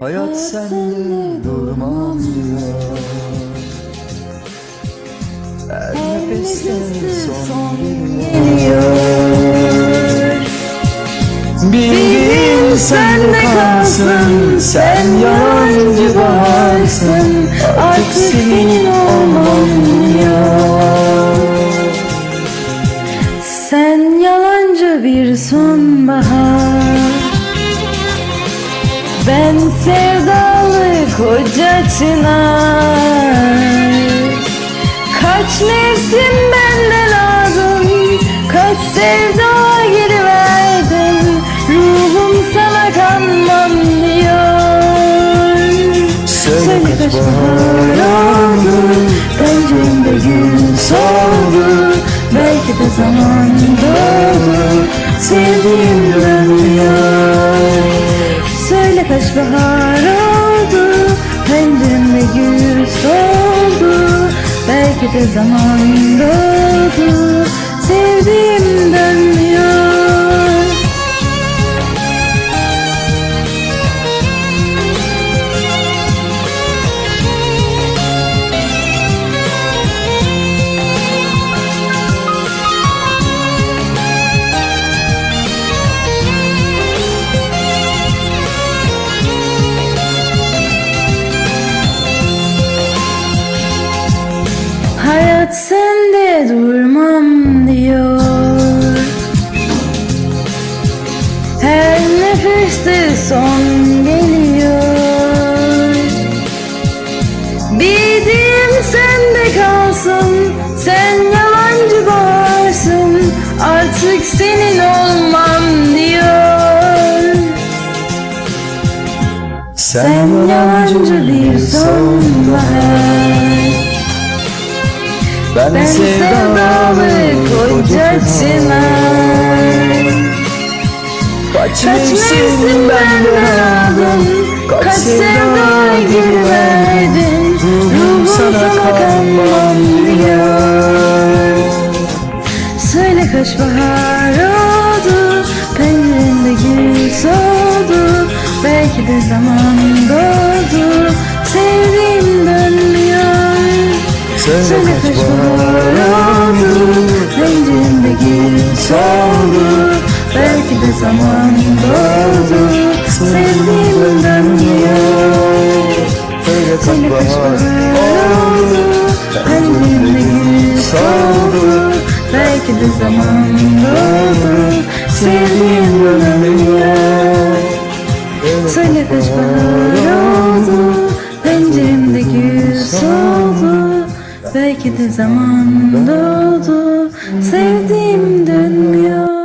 Hayat senle durmam nefeste son geliyor kalsın Sen yalancı baharsın. Artık senin olmam diyor Sen yalancı bir sonbahar. Ben sevdalı koca çınar. Kaç mevsim zaman doldu Sevdiğim dönmüyor Söyle kaç bahar oldu Penceremde gül soldu. Belki de zaman doldu Sevdiğim Hayat sende durmam diyor. Her nefeste son geliyor. Bildiğim sende kalsın Sen yalancı bağırsın Artık senin olmam diyor. Sen yalancı bir sonbahar Ben, Ben sevdalı koca çınar Kaç mevsim benden aldın? Kaç sevda geri verdin Ruhum sana kanmam diyor. Söyle kaç bahar oldu? Pencerende gül soldu Belki de zaman soldu Belki de zaman doldu Sevdiğim dönmüyor Söyle kaç bahar oldu gül soldu Belki de zaman doldu Sevdiğim dönmüyor Söyle kaç bahar Belki de zaman doldu Sevdiğim dönmüyor